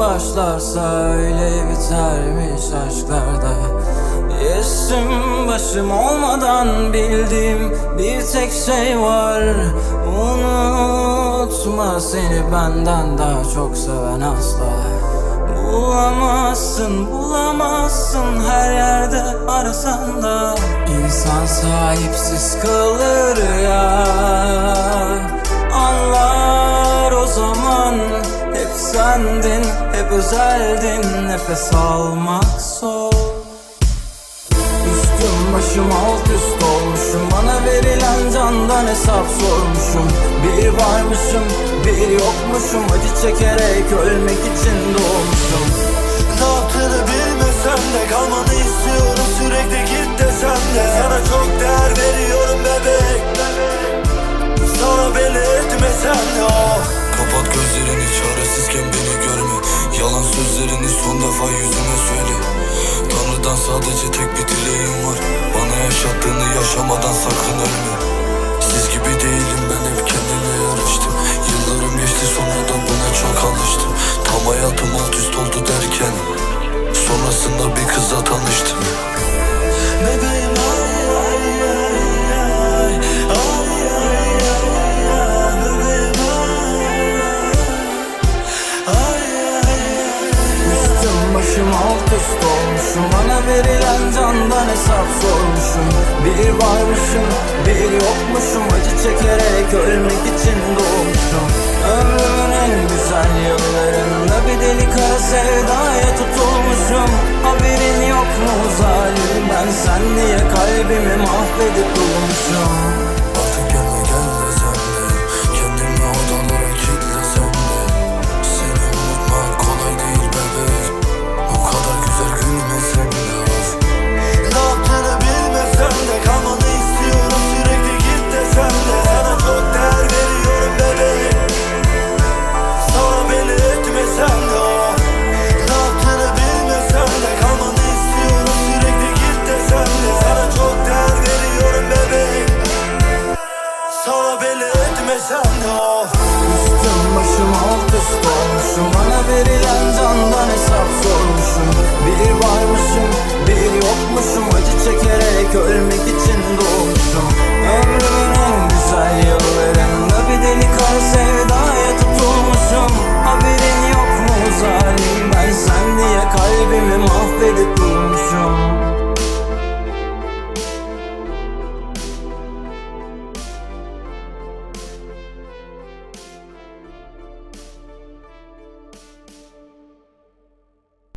başlarsa öyle bitermiş aşklarda Yaşım başım olmadan bildiğim bir tek şey var. Unutma seni benden daha çok seven asla. Bulamazsın, bulamazsın her yerde arasan da. İnsan sahipsiz kalır ya. Anlar o zaman. Hep sendin, hep özeldin Nefes almak zor Başım alt üst olmuşum. Bana verilen candan hesap sormuşum. Bir varmışım, bir yokmuşum. Acı çekerek ölmek için doğmuşum. Ne yaptığını bilmesem de kalmanı istiyorum. Sürekli git desem de Sana çok değer veriyorum bebek. Sana beni etmesen de oh Kapat gözlerini çaresizken beni görme. Yalan sözlerini son defa yüzüme söyle. Tanrı'dan sadece tek bir dileğim var Bana yaşattığını yaşamadan sakın ölme Siz gibi değilim ben hep kendime yarıştım Yıllarım geçti sonra da buna çok alıştım Tam hayatım alt üst oldu derken Sonrasında bir kızla tanıştım Bebeğim başım alt üst olmuşum Bana verilen candan hesap sormuşum Bir varmışım bir yokmuşum. Acı çekerek ölmek için doğmuşum. Ömrümün en güzel yıllarında Bir deli kara sevdaya tutulmuşum. Haberin yok mu zalim? Ben sen diye kalbimi mahvedip durmuşum görmek için doğdum